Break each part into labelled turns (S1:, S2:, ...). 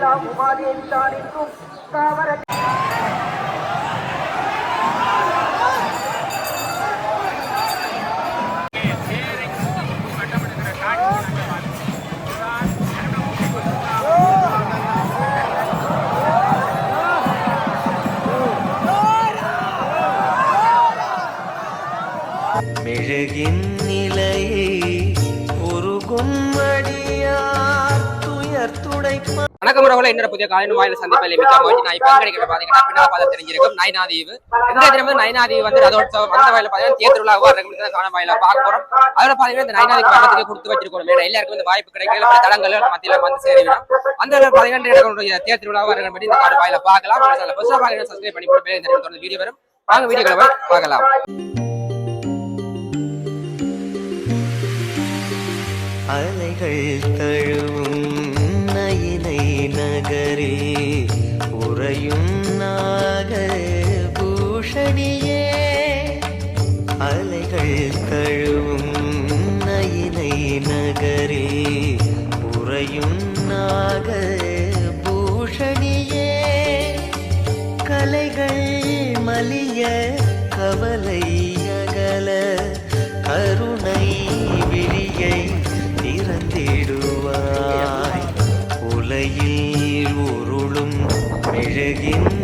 S1: தேவி தான் என்றும் தாவர
S2: மெழுகின்
S3: உறவுகளை இன்னொரு புதிய காலையில் வாயில சந்திப்பில் மிக்க மகிழ்ச்சி நான் இப்போ கிடைக்கிற பாத்தீங்கன்னா பின்னால் பார்த்து தெரிஞ்சிருக்கும். நைனாதீவு. இந்த தினம் வந்து நைனாதீவு வந்து ரதோத்சவம் அந்த வயல பாத்தீங்கன்னா தேர்திருவிழாவாக இருக்கும் காண வாயில பார்க்க போறோம். அதோட பாத்தீங்கன்னா இந்த நைனாதிக்கு வரத்துக்கு கொடுத்து வச்சிருக்கோம். மேடம் எல்லாருக்கும் இந்த வாய்ப்பு கிடைக்கல. பல தடங்கள் மத்தியில வந்து சேருவிடும் அந்த பாத்தீங்கன்னா எனக்கு தேர் திருவிழாவாக இருக்கிற படி இந்த காடு வாயில பார்க்கலாம். ஃபர்ஸ்ட் பாத்தீங்கன்னா சப்ஸ்கிரைப் பண்ணி போட்டு தொடர்ந்து வீடியோ வரும். வாங்க வீடியோக்களை பார்க்கலாம்.
S2: அலைகள் தழுவும் கவலை அகல கருணை விழியை திறந்திடுவாய். உலையில் உருளும் மெழுகின்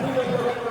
S1: Thank you.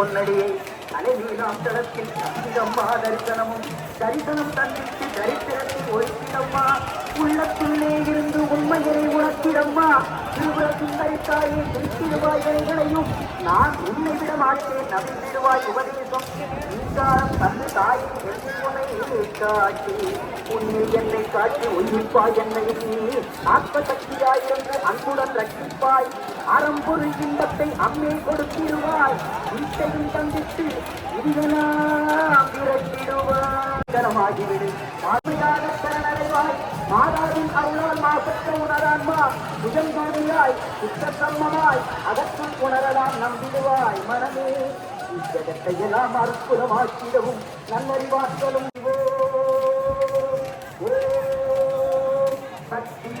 S1: பொன்னடியை தலைவீழாம் தளத்தில் தந்திடம்மா தரிசனமும் தரிசனம் தந்திட்டு தரித்திரத்தை ஒழித்திடம்மா உள்ளத்துள்ளே இருந்து உண்மையை உணர்த்திடம்மா. திருபுர சுந்தரித்தாயே திருத்திடுவாய் வரைகளையும் நான் உன்னை விட மாட்டேன் நம்பிடுவாய் உபதேசம் நீங்காரம் தந்து தாயை என்னை காட்டி உன்னை என்னை காட்டி உயிர்ப்பாய் என்னை நீ சக்தியாய் என்று அன்புடன் ரட்சிப்பாய் அறம்பொரு இன்பத்தை அம்மே கொடுத்திடுவாய் வீட்டையும் தந்திட்டு இதெல்லாம் விரட்டிடுவாய் கரமாகிவிடு சரணடைவாய் மாதாவின் அருளால் மாசற்ற உணரான்மா புஜங்கூடியாய் சுத்தசம்மமாய் அதற்குள் உணரலாம் நம்பிடுவாய் மனமே எத்தையெல்லாம் எல்லாம் அற்புதமாக்கிடவும் நன்னறிவாற்றலும் ஓ சக்தி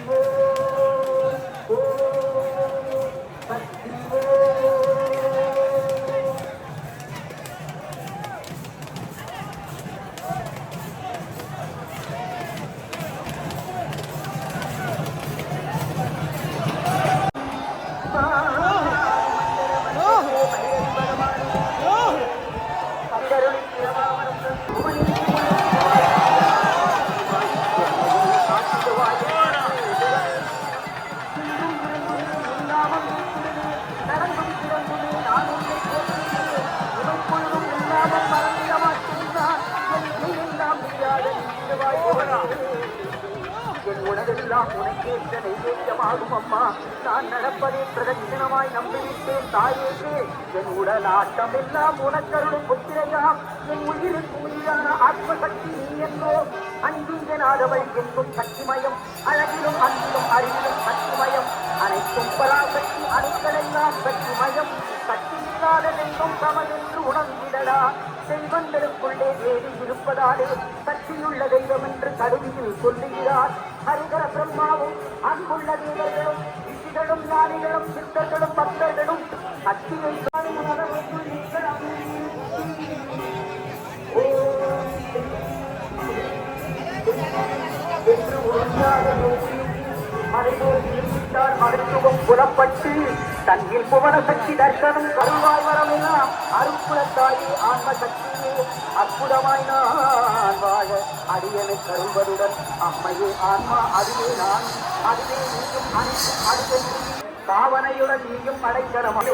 S1: எல்லாம் உனக்கே உனக்கேற்ற நைவேத்தியமாகும் அம்மா நான் நடப்பதை பிரதட்சிணமாய் நம்பிவிட்டேன் தாயேக்கு என் உடல் ஆட்டம் எல்லாம் உனக்கருளும் புத்திரையாம் என் உயிருக்கு உயிரான ஆத்மசக்தி நீ என்றோ. அன்பிங்கனாதவள் என்றும் சக்திமயம் அழகிலும் அன்பிலும் அறிவிலும் சக்திமயம். அனைத்தும் பராசக்தி அணுக்களெல்லாம் சக்திமயம். சக்தி இல்லாததென்றும் சமதென்று உணர்ந்திடடா. தெய்வங்களுக்குள்ளே தேவி இருப்பதாலே சக்தியுள்ள தெய்வம் என்று கருவியில் சொல்லுகிறார். ஹரிகர பிரம்மாவும் அன்புள்ள தேவர்களும் ரிஷிகளும் ஞானிகளும் சித்தர்களும் பக்தர்களும் சக்தியை என்று உறுதியாக நோக்கி மறைவோர் இருப்பிட்டால் மருத்துவம் புறப்பட்டு தன்னில் புவன சக்தி தர்சனம் கருவாய் வரமெல்லாம் அருப்புல அருப்புலத்தாயி ஆன்ம சக்தி அற்புதமாய் நான் வாழ அடியனை கருள்வதுடன் அம்மையே ஆன்மா அதுவே நான். அதுவே நீயும் அனைத்தும் அடுத்த பாவனையுடன் நீயும் அடைக்கலமாக